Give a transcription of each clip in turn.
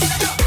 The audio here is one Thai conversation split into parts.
Stop.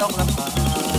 ต้องลำบาก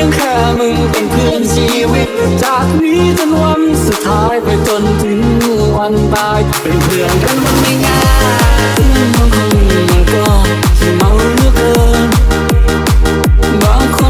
ียงข้ามึงเป็นเพื่อนชีวิต จากนี้จนวันสุดท้ายไปจนถึงวันตาย เป็นเพื่อนกันมันไม่ง่ายซึ่งบางคนมันก็เมาเหลือเกินบางคน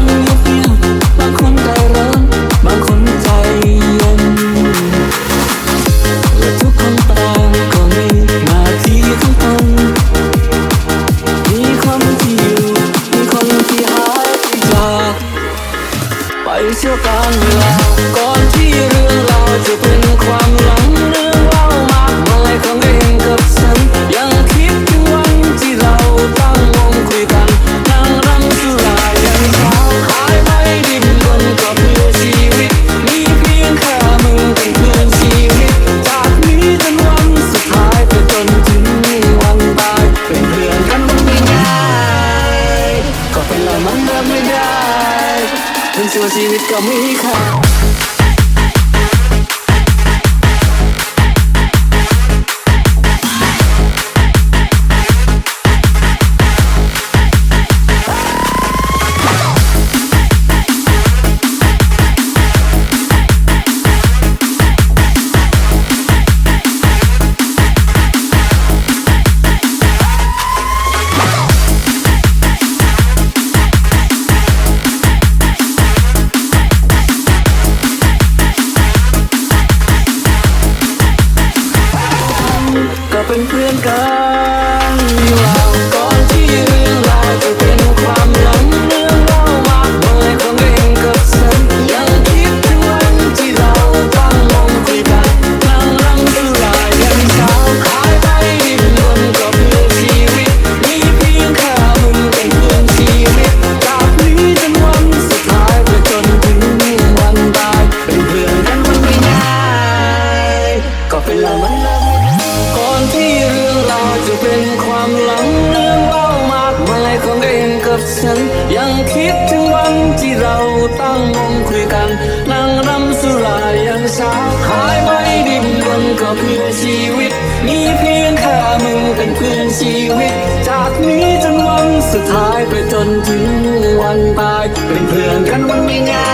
ับฉัน ยังคิดถึงวันที่เราตั้งวงคุยกัน นั่งรำสุรายังเช้าขายไปดินวนก็เพื่อชีวิต มีเพียงแค่มึงเป็นเพื่อนชีวิต จากนี้จนวันสุดท้ายไปจนถึงวันตาย เป็นเพื่อนกันมันไม่ง่า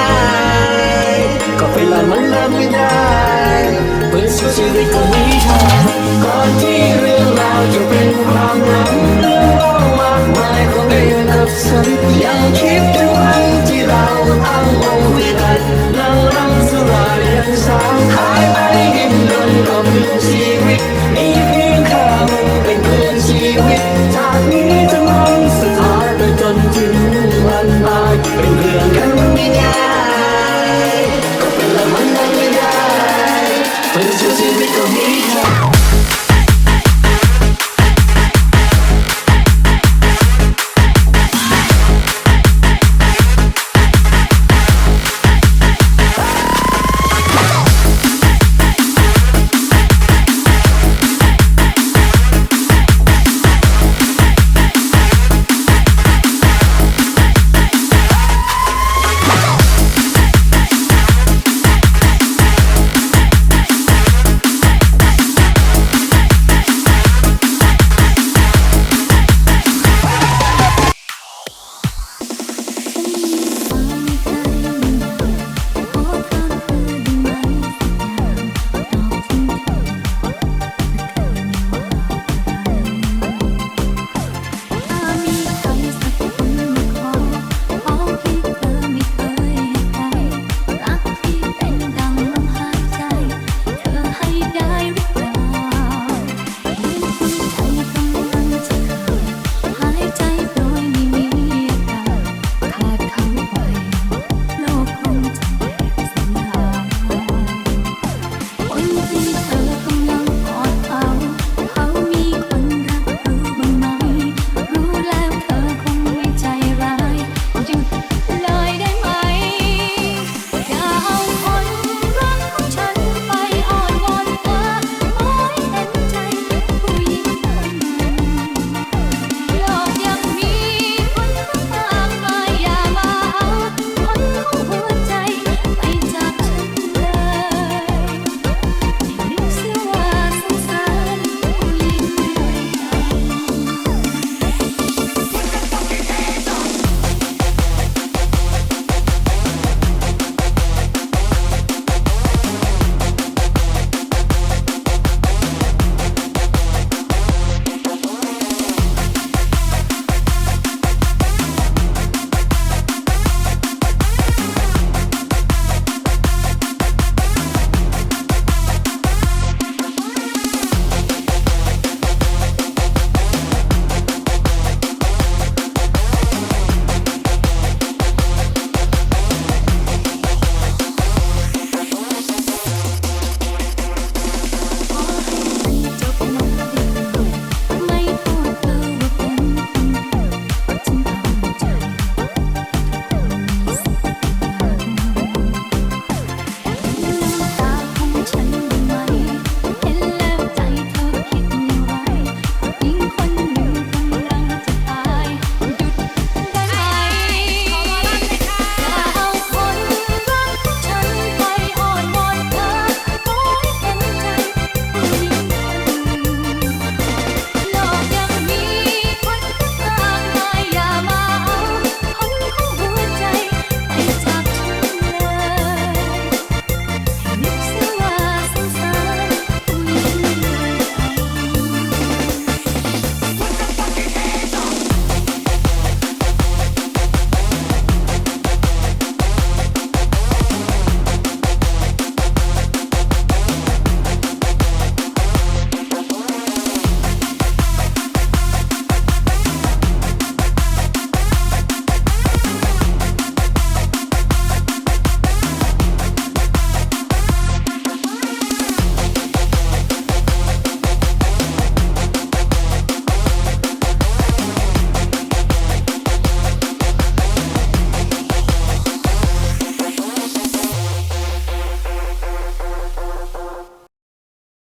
ยก็เป็นละมันละไม่ได้เพื่อชีวิตก็มีทางก่อนที่เรื่องราวจะเป็นความหลัง Bye, Bye. ับฉันยังคิดถึงวันที่เราตั้งวงด้วยกันนั่งรำสลายยังสาวหายไปดินดนลมเสีย